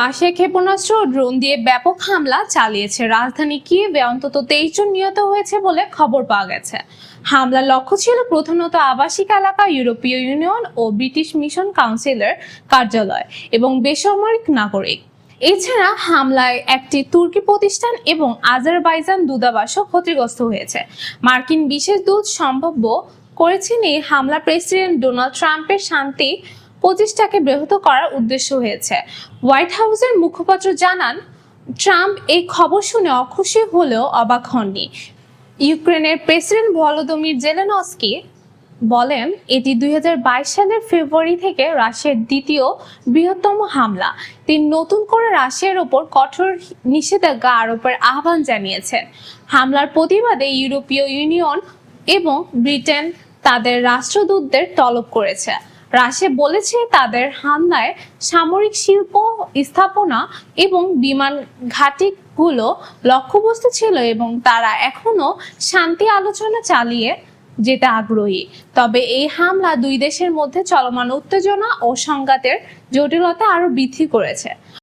Russia ক্ষেপণাস্ত্র drone দিয়ে ব্যাপক হামলা চালিয়েছে। রাজধানী কিয়েভে অন্তত তেইশ জন নিহত হয়েছে বলে খবর পাওয়া গেছে। হামলার লক্ষ্য ছিল প্রধানত আবাসিক এলাকা, ইউরোপীয় ইউনিয়ন ও ব্রিটিশ মিশন কাউন্সিলের কার্যালয় এবং বেসামরিক নাগরিক। এছাড়া হামলায় একটি তুর্কি প্রতিষ্ঠান এবং আজারবাইজান দূতাবাসও ক্ষতিগ্রস্ত হয়েছে। মার্কিন বিশেষ দূত সম্ভাব্য করেছেন এই হামলা প্রেসিডেন্ট ডোনাল্ড ট্রাম্পের শান্তি প্রচেষ্টাকে ব্যাহত করার উদ্দেশ্য হয়েছে। হোয়াইট হাউসের মুখপাত্র জানান, ট্রাম্প এই খবর শুনে অখুশি হলেও অবাক হননি। ইউক্রেনের প্রেসিডেন্ট ভলোদমির জেলেনস্কি বলেন, এটি দুই হাজার বাইশ সালের ফেব্রুয়ারি থেকে রাশিয়ার দ্বিতীয় বৃহত্তম হামলা। তিনি নতুন করে রাশিয়ার ওপর কঠোর নিষেধাজ্ঞা আরোপের আহ্বান জানিয়েছেন। হামলার প্রতিবাদে ইউরোপীয় ইউনিয়ন এবং ব্রিটেন তাদের রাষ্ট্রদূতদের তলব করেছে। রাশিয়া বলেছে তাদের হামলায় সামরিক শিল্প স্থাপনা এবং বিমান ঘাটি গুলো লক্ষ্যবস্তু ছিল এবং তারা এখনও শান্তি আলোচনা চালিয়ে যেতে আগ্রহী। তবে এই হামলা দুই দেশের মধ্যে চলমান উত্তেজনা ও সংঘাতের জটিলতা আরও বৃদ্ধি করেছে।